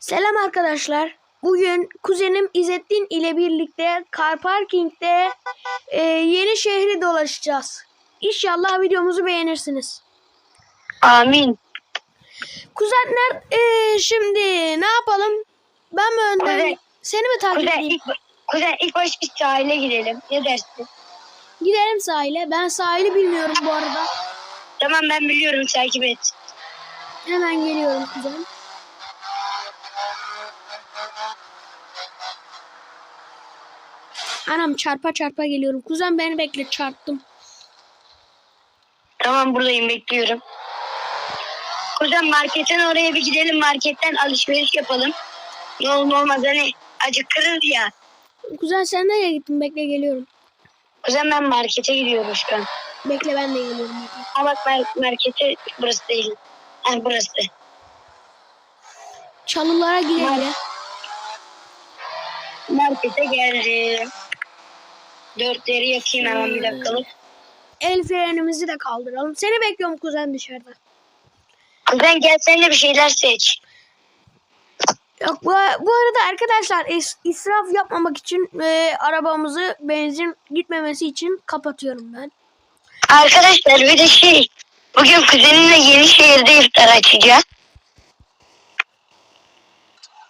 Selam arkadaşlar. Bugün kuzenim İzzettin ile birlikte Car Parking'de e, yeni şehri dolaşacağız. İnşallah videomuzu beğenirsiniz. Amin. Kuzenler e, şimdi ne yapalım? Ben mi önden? Kuzen- Seni mi takip Kuzen edeyim? ilk, kuzen ilk baş bir sahile gidelim. Ne dersin? Gidelim sahile. Ben sahili bilmiyorum bu arada. Tamam ben biliyorum takip et. Hemen geliyorum kuzen. Anam çarpa çarpa geliyorum. Kuzen beni bekle çarptım. Tamam buradayım bekliyorum. Kuzen marketten oraya bir gidelim. Marketten alışveriş yapalım. Ne olur olmaz hani acıkırız ya. Kuzen sen nereye gittin? Bekle geliyorum. Kuzen ben markete gidiyorum şu an. Bekle ben de geliyorum. Ama bak markete burası değil. Ha burası. Çalılara gidelim. Markete geldim. Dörtleri yakayım hemen bir dakikalık. El frenimizi de kaldıralım. Seni bekliyorum kuzen dışarıda. Kuzen gel sen de bir şeyler seç. Yok bu, bu arada arkadaşlar is- israf yapmamak için e, arabamızı benzin gitmemesi için kapatıyorum ben. Arkadaşlar bir de şey bugün kuzenimle yeni şehirde iftar açacağız.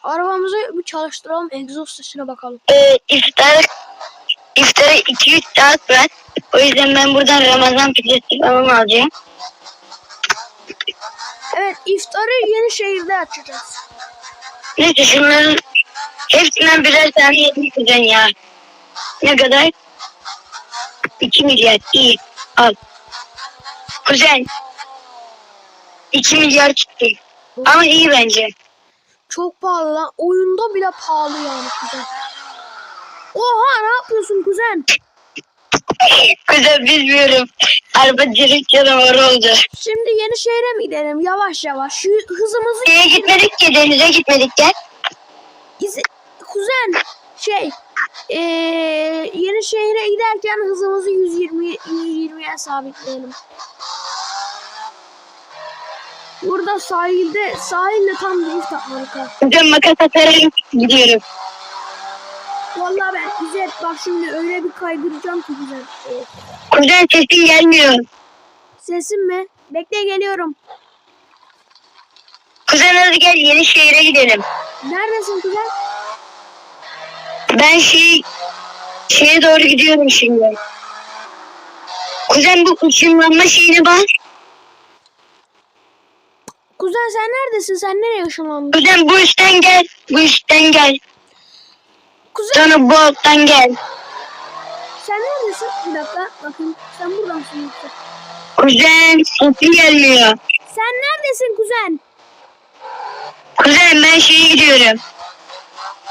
Arabamızı bir çalıştıralım. Egzoz sesine bakalım. Ee, iftar iftara 2-3 saat var. O yüzden ben buradan Ramazan pidesi falan alacağım. Evet iftarı yeni şehirde açacağız. Neyse şunların hepsinden birer tane kuzen ya. Ne kadar? 2 milyar. İyi. Al. Kuzen. 2 milyar çıktı. Ama iyi bence. Çok pahalı lan. Oyunda bile pahalı yani kuzen. Oha ne yapıyorsun kuzen? Kuzen bilmiyorum. Arabacılık canavarı oldu. Şimdi yeni şehre mi gidelim? Yavaş yavaş. Şu hızımızı Şeye gitmedik ki denize gitmedik gel. İzi- kuzen şey eee, yeni şehre giderken hızımızı 120 120'ye sabitleyelim. Burada sahilde sahilde tam drift atmalık. Kuzen makas atarak gidiyorum. Vallahi ben İzzet bak şimdi öyle bir kaydıracağım ki güzel. Of. Kuzen sesin gelmiyor. Sesim mi? Bekle geliyorum. Kuzen hadi gel yeni şehire gidelim. Neredesin kuzen? Ben şey şeye doğru gidiyorum şimdi. Kuzen bu ışınlanma şeyine bak. Kuzen sen neredesin? Sen nereye ışınlandın? Kuzen bu üstten gel. Bu üstten gel. Kuzen Sonra bu alttan gel. sen neredesin? Bir dakika bakayım. Sen buradan yoksa? Kuzen sesin gelmiyor. Sen neredesin kuzen? Kuzen ben şeye gidiyorum.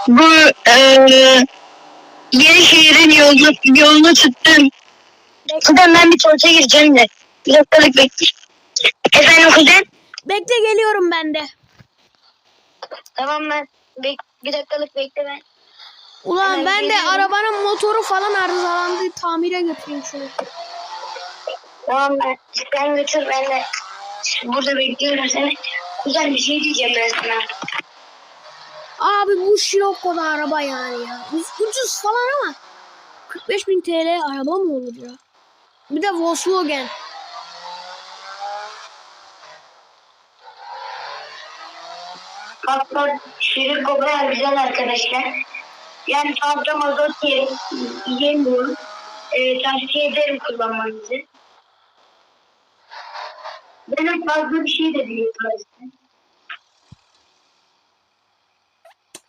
Bu eee yeni şehrin yolunu, yolunu tuttum. Kuzen ben bir tuvalete gireceğim de. Bir dakikalık bekle. Efendim kuzen? Bekle geliyorum ben de. Tamam ben bek bir dakikalık bekle ben. Ulan Hemen ben de arabanın motoru falan arızalandı. Tamire götüreyim şunu. Tamam ben sen götür ben de burada bekliyorum seni. Güzel bir şey diyeceğim ben sana. Abi bu Scirocco'da araba yani ya. Ucuz, falan ama 45 bin TL araba mı olur ya? Bir de Volkswagen. Şirin kokayan güzel arkadaşlar. Yani fazla mazot ye- yemiyorum. Ee, tavsiye ederim kullanmanızı. Benim fazla bir şey de değil.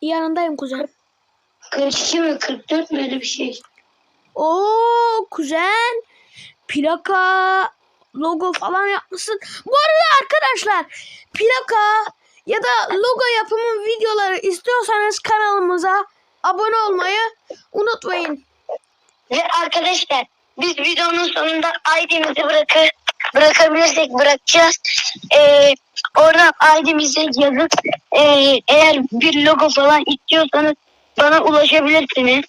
Yanındayım kuzen. 42 mi 44 mi öyle bir şey. Oo kuzen. Plaka logo falan yapmışsın. Bu arada arkadaşlar plaka ya da logo yapımı videoları istiyorsanız kanalımıza abone olmayı unutmayın. Ve arkadaşlar biz videonun sonunda ID'mizi bırakır, bırakabilirsek bırakacağız. Ee, oradan ID'mizi yazıp e, eğer bir logo falan istiyorsanız bana ulaşabilirsiniz.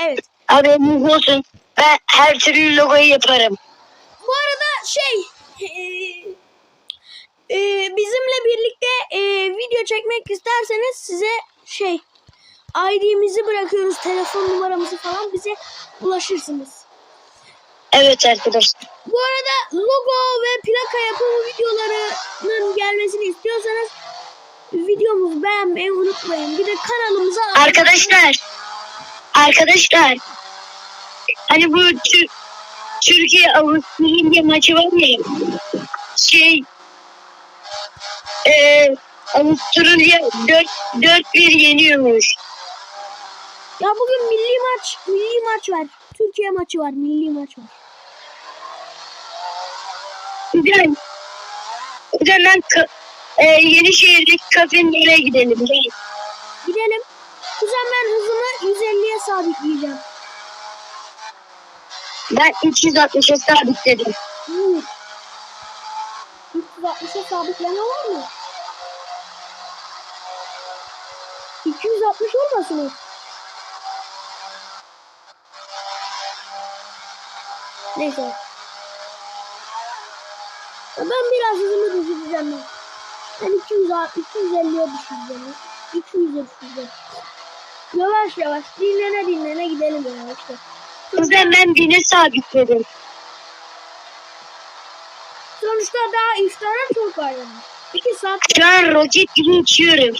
Evet. Haberiniz olsun. Ben her türlü logoyu yaparım. Bu arada şey e, e, bizimle birlikte e, video çekmek isterseniz size şey ID'mizi bırakıyoruz. Telefon numaramızı falan bize ulaşırsınız. Evet arkadaşlar. Bu arada logo ve plaka yapımı videolarının gelmesini istiyorsanız videomuzu beğenmeyi unutmayın. Bir de kanalımıza Arkadaşlar. Arkadaşlar. Hani bu Tür- Türkiye Avusturya maçı var ya. Şey eee Avusturya 4 4-1 yeniyormuş. Ya bugün milli maç, milli maç var. Türkiye maçı var, milli maç var. Güzel. Güzel ben ka- e, Yenişehir'deki kafenin oraya gidelim. Gidelim. Kuzen ben hızımı 150'ye sabitleyeceğim. Ben 360'a sabitledim. Hmm. 360'a sabitleme var mı? 260 olmasın o? Neyse. Ben biraz hızımı düşüreceğim ben. Ben 200, 250'ye düşüreceğim. 200'e düşüreceğim. Yavaş yavaş dinlene dinlene gidelim ya işte. Güzel ben bine sabitledim. Sonuçta daha iftara çok var yani. 2 saat Şu an roket gibi uçuyorum.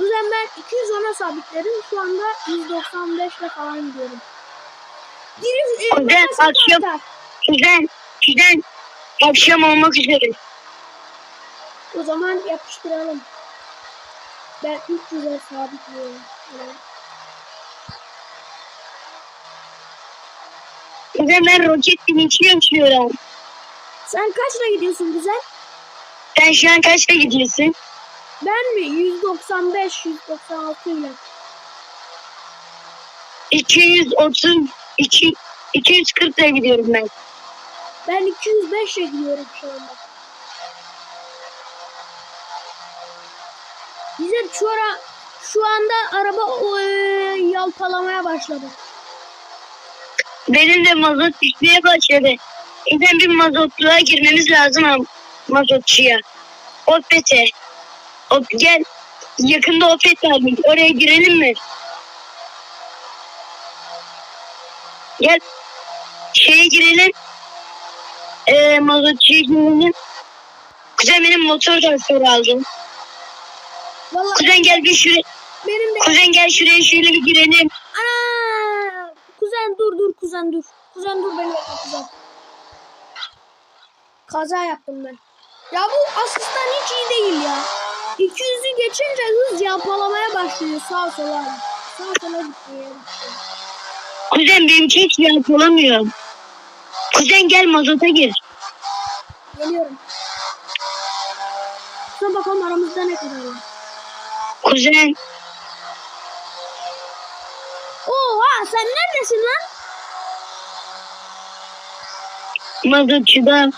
Yüzden ben 210'a sabitledim. Şu anda 195 ile falan gidiyorum. Biri e, Güzel, nefesini akşam-. Güzel. Güzel. Akşam olmak üzere. O zaman yapıştıralım. Ben 300'e sabitliyorum. Evet. Güzel ben roket şu an. Sen kaçla gidiyorsun güzel? Sen şu an kaçta gidiyorsun? Ben mi? 195, 196 ile. 230, 2, 240 da gidiyorum ben. Ben 205 ile gidiyorum şu anda. Bize şu, ara, şu anda araba o, e, yalpalamaya başladı. Benim de mazot düşmeye başladı. Bizden bir mazotluğa girmemiz lazım ama mazotçuya. Opet'e. Op, gel. Yakında Opet var. Oraya girelim mi? Gel. Şeye girelim. Ee, mazotçuya girelim. Kuzen benim motor transferi aldım. Vallahi Kuzen gel bir şuraya. benim de Kuzen gel şuraya şöyle bir girelim. Ana! Kuzen dur dur kuzen dur. Kuzen dur beni bekle kuzen. Kaza yaptım ben. Ya bu asistan hiç iyi değil ya. 200'ü geçince hız yapalamaya başlıyor sağa sola. Sağa sola gidiyor. Kuzen benim hiç yapılamıyor. Kuzen gel mazota gir. Geliyorum. Şuna bakalım aramızda ne kadar var. Kuzen Oha sen neredesin lan? mazotçuda.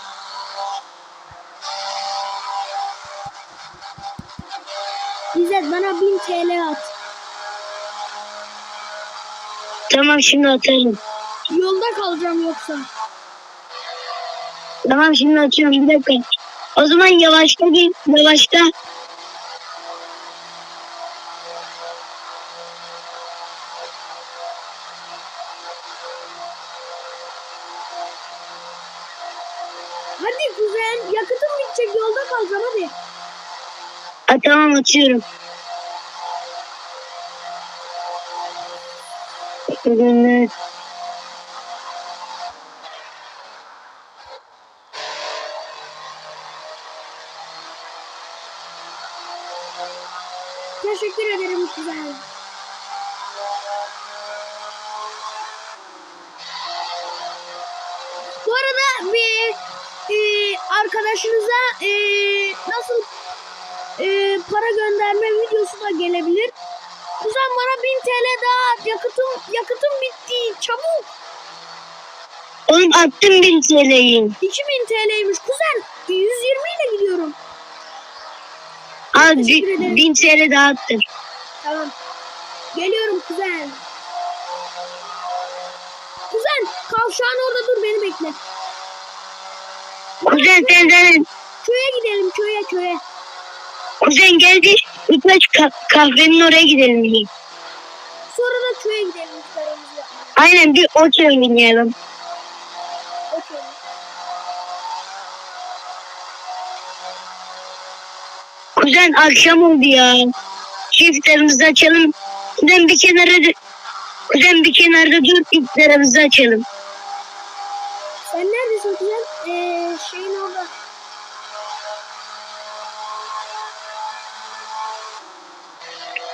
İzzet bana 1000 TL at. Tamam şimdi atarım. Yolda kalacağım yoksa. Tamam şimdi atıyorum bir dakika. O zaman yavaşta git. Yavaşta. Hadi kuzen yakıtım bitecek yolda kalacağım hadi. Ha, tamam atıyorum. Kuzenler. Teşekkür ederim kuzen. Attım bin TL'yi. 2000 TL'ymiş. Kuzen 120 ile gidiyorum. Al Teşekkür ederim. bin TL daha attım. Tamam. Geliyorum kuzen. Kuzen kavşağın orada dur beni bekle. Kuzen senden Köye gidelim köye köye. Kuzen geldi. Baş ka- kahvenin oraya gidelim. diye. Sonra da köye gidelim yapmaya. Aynen bir okey oynayalım. Kuzen akşam oldu ya. Çiftlerimizi açalım. Kuzen bir kenara. Kuzen bir kenarda dur. İplerimizi açalım. Sen neredesin kuzen? Ee, şeyin orada.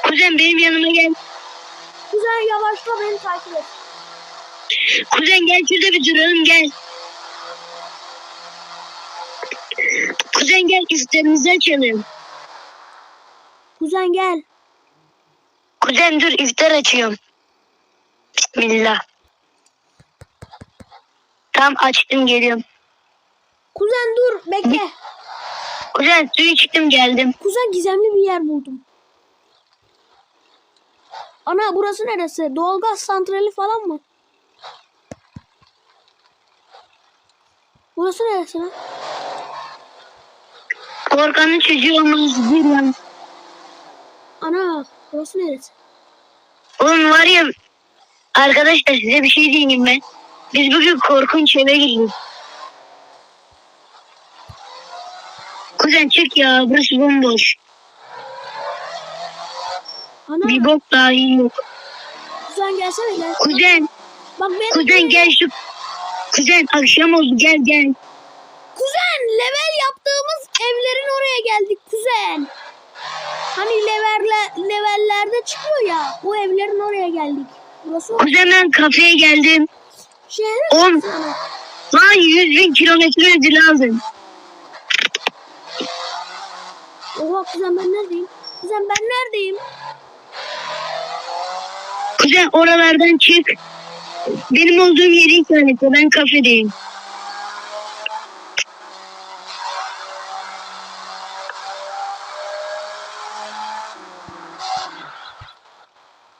Kuzen benim yanıma gel. Kuzen yavaşla beni takip et. Kuzen gel şurada bir duralım gel. Kuzen gel iftarımızı açalım. Kuzen gel. Kuzen dur iftar açıyorum. Bismillah. Tam açtım geliyorum. Kuzen dur bekle. Kuzen suyu içtim geldim. Kuzen gizemli bir yer buldum. Ana burası neresi? Doğalgaz santrali falan mı? Burası neresi lan? Korkanın çocuğu olmaz bir. Ana burası neresi? Oğlum var ya arkadaşlar size bir şey diyeyim ben. Biz bugün korkunç eve girdik. Kuzen çık ya burası bomboş. Ana Bir bok dahi yok. kuzen gelsene gel. Kuzen, Bak benim kuzen gel şu. Kuzen akşam oldu gel gel. Kuzen level yaptığımız evlerin oraya geldik kuzen. Hani leverle, levellerde çıkıyor ya. O evlerin oraya geldik. Burası o. Kuzen ben kafeye geldim. Şehrin On. sana. Lan 100 bin kilometre ödü lazım. Oha kuzen ben neredeyim? Kuzen ben neredeyim? Kuzen oralardan çık. Benim olduğum yeri işaretle ben kafedeyim.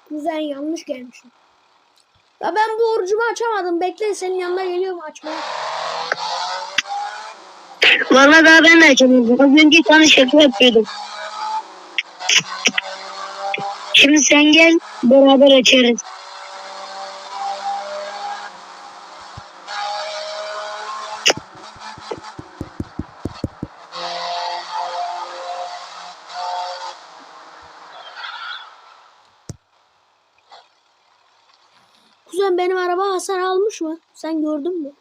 Kuzen yanlış gelmişim. Ya ben bu orucumu açamadım. Bekle senin yanına geliyorum açmaya. Vallahi daha ben de açamadım. Az önce sana şaka yapıyordum. Şimdi sen gel beraber açarız. Kuzen benim araba hasar almış mı? Sen gördün mü?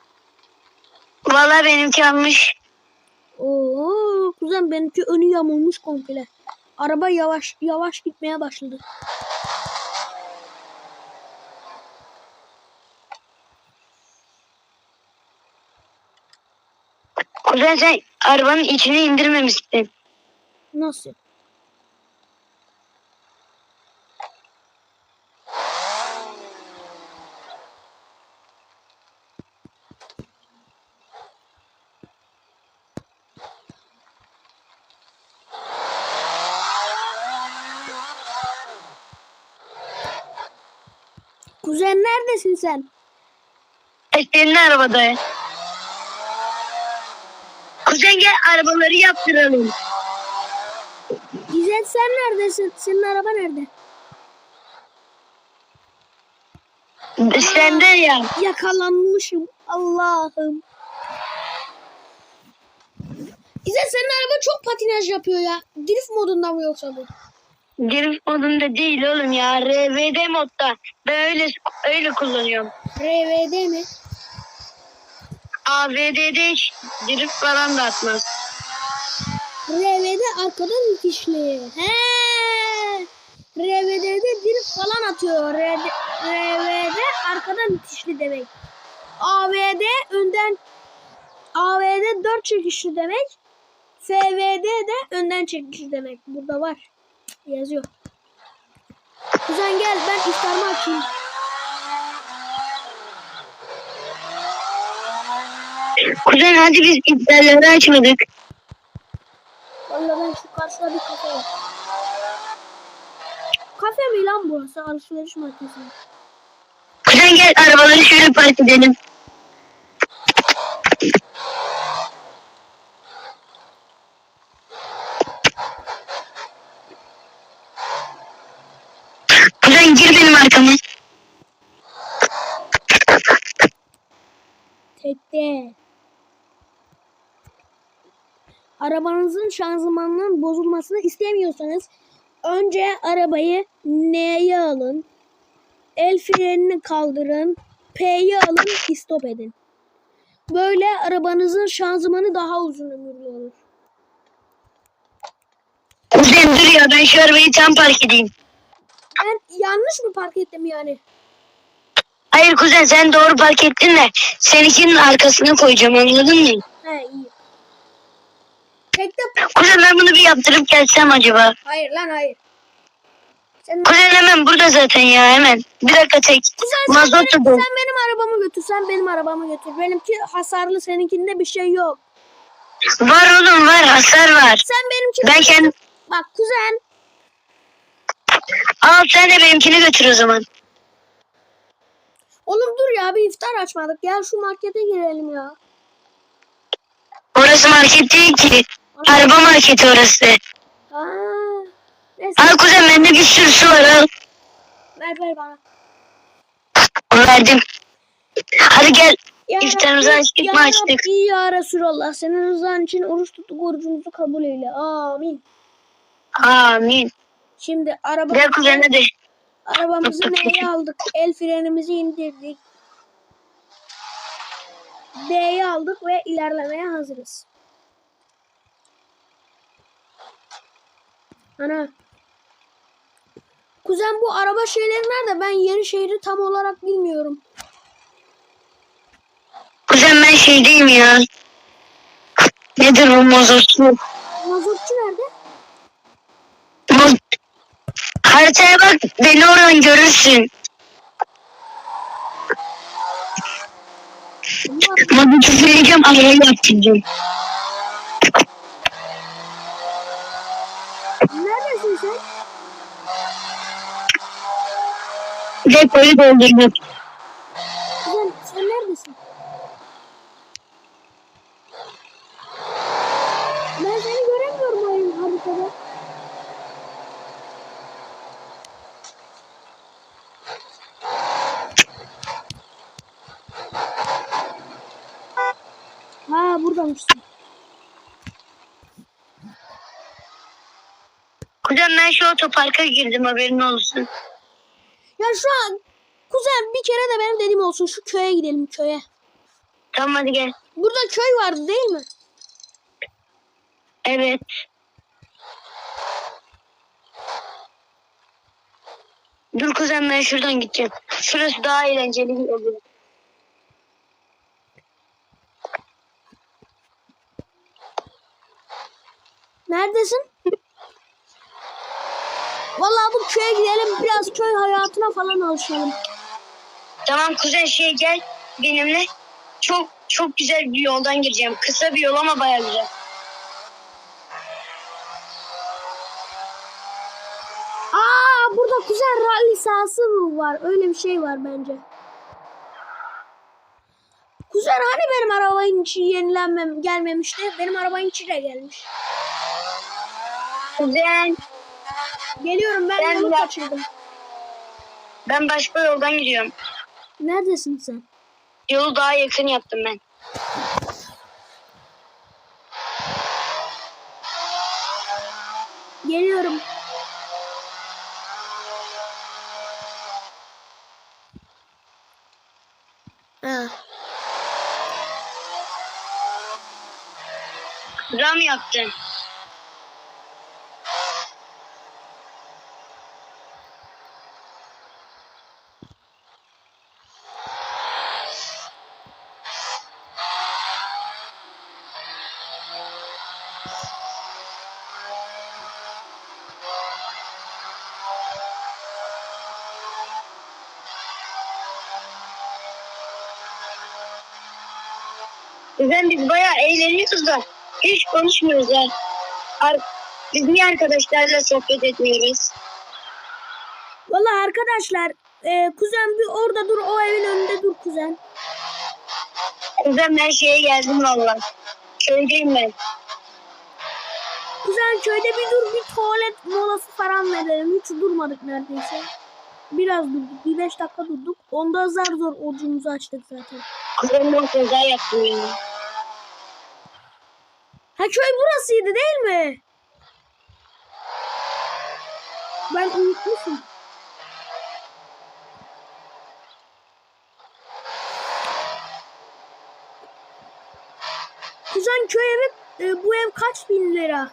Vallahi benimki almış. Oo, kuzen benimki önü yamulmuş komple. Araba yavaş yavaş gitmeye başladı. Kuzen sen arabanın içine indirmemişsin. Nasıl? Kuzen neredesin sen? Senin arabada. Kuzen gel arabaları yaptıralım. İzzet sen neredesin? Senin araba nerede? Sende ya. Yakalanmışım. Allah'ım. İzzet senin araba çok patinaj yapıyor ya. Drift modunda mı yoksa bu? Drift modunda değil oğlum ya. RVD modda. Ben öyle öyle kullanıyorum. RVD mi? AVD'de hiç drift falan da atmaz. RVD arkadan itişli. He. RVD'de drift falan atıyor. RD, RVD arkadan itişli demek. AVD önden AVD 4 çekişli demek. FVD de önden çekişli demek. Burada var. Yazıyor. Kuzen gel ben iftarımı açayım. Kuzen hadi biz iptalleri açmadık. Vallahi ben şu karşıda bir kafe var. Kafe mi lan burası? Alışveriş merkezi. Kuzen gel arabaları şöyle park edelim. Arabanızın şanzımanının bozulmasını istemiyorsanız önce arabayı N'ye alın. El frenini kaldırın. P'yi alın, stop edin. Böyle arabanızın şanzımanı daha uzun ömürlü olur. Kuzen dur ya ben şu arabayı tam park edeyim. Ben yanlış mı park ettim yani? Hayır kuzen sen doğru park ettin de seninkinin arkasına koyacağım anladın mı? He iyi. Tekte Kuzen ben bunu bir yaptırıp gelsem acaba? Hayır lan hayır. Sen, Kuzen hemen burada zaten ya hemen. Bir dakika tek. Kuzen sen, benim, sen benim arabamı götür. Sen benim arabamı götür. Benimki hasarlı seninkinde bir şey yok. Var oğlum var hasar var. Sen benimkini Ben kendim... Bak kuzen. Al sen de benimkini götür o zaman. Oğlum dur ya bir iftar açmadık. Gel şu markete girelim ya. Orası market değil ki. Araba marketi orası. Ha. Neyse Al kuzen bende bir sürü su var al. ver ver bana. Verdim. Hadi gel. Ya İftarımızı açtık ya mı açtık. Rabbi, ya Resulallah. Senin rızan için oruç tuttuk. Orucumuzu kabul eyle. Amin. Amin. Şimdi araba, Gel kuzen hadi. arabamızı N'ye aldık. El frenimizi indirdik. D'ye aldık ve ilerlemeye hazırız. Ana. Kuzen bu araba şeyleri nerede? Ben yeni şehri tam olarak bilmiyorum. Kuzen ben şeydeyim ya. Nedir bu mozotçu? Mazotçu nerede? Moz... Haritaya bak beni oradan görürsün. Mozotu söyleyeceğim arayı yaptıracağım. Neredesin sen? Depoyu doldurdum. Kuzen sen neredesin? Ben seni göremiyorum oyun haritada. Ha buradamışsın. Kuzen ben şu otoparka girdim haberin olsun. Ya şu an kuzen bir kere de benim dediğim olsun şu köye gidelim köye. Tamam hadi gel. Burada köy vardı değil mi? Evet. Dur kuzen ben şuradan gideceğim. Şurası daha eğlenceli yer. Neredesin? Vallahi bu köye gidelim biraz köy hayatına falan alışalım. Tamam kuzen şey gel benimle. Çok çok güzel bir yoldan gireceğim. Kısa bir yol ama baya güzel. Aa burada kuzen rally sahası mı var? Öyle bir şey var bence. Kuzen hani benim arabanın içi yenilenmem gelmemişti? Benim arabanın içi de gelmiş. Kuzen Geliyorum ben, Ben yolu kaçırdım. ben başka yoldan gidiyorum. Neredesin sen? Yolu daha yakın yaptım ben. Geliyorum. Ha. Ram yaptın. Kuzen biz bayağı eğleniyoruz da hiç konuşmuyoruz ha. Ar- biz niye arkadaşlarla sohbet etmiyoruz? Vallahi arkadaşlar e, kuzen bir orada dur o evin önünde dur kuzen. Kuzen ben şeye geldim valla. Köydeyim ben. Kuzen köyde bir dur bir tuvalet molası falan verelim. Hiç durmadık neredeyse. biraz durduk. Bir 5 dakika durduk. Onda zar zor orucumuzu açtık zaten. Kuzenimden kaza yaptım ya. Ha köy burasıydı değil mi? Ben unutmuşum. Kuzen köy evi e, bu ev kaç bin lira?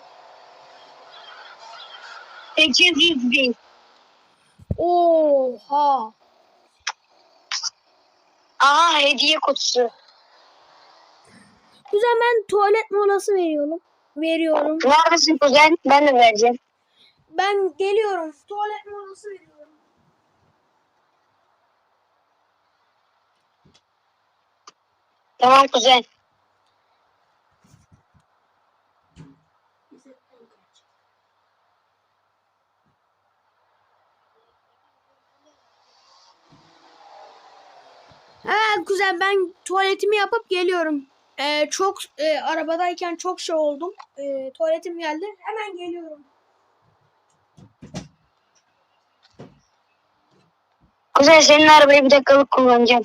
800 bin. Oha. Aa hediye kutusu. Kuzen ben tuvalet molası veriyorum. Veriyorum. Neredesin kuzen? Ben de vereceğim. Ben geliyorum. Tuvalet molası veriyorum. Tamam kuzen. Ha kuzen ben tuvaletimi yapıp geliyorum. Ee, çok e, arabadayken çok şey oldum. Ee, tuvaletim geldi. Hemen geliyorum. Kuzen senin arabayı bir dakikalık kullanacağım.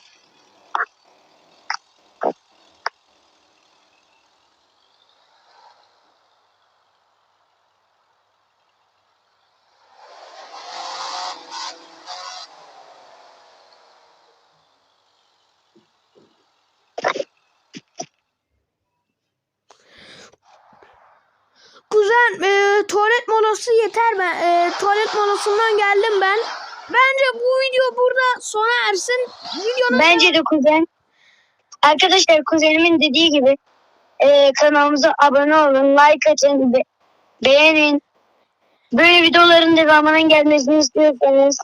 Kuzen e, tuvalet molası yeter ben. E, tuvalet molasından geldim ben. Bence bu video burada sona ersin. Videonun Bence de kuzen. Arkadaşlar kuzenimin dediği gibi e, kanalımıza abone olun, like atın, be- beğenin. Böyle videoların devamının gelmesini istiyorsanız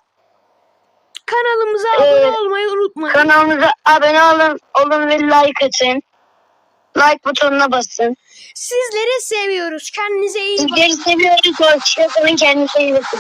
kanalımıza Ee, abone olmayı unutmayın. kanalımıza abone olun, olun ve like atın. Like butonuna basın. Sizleri seviyoruz. Kendinize iyi bakın. Sizleri seviyoruz. Hoşçakalın. Kendinize iyi bakın.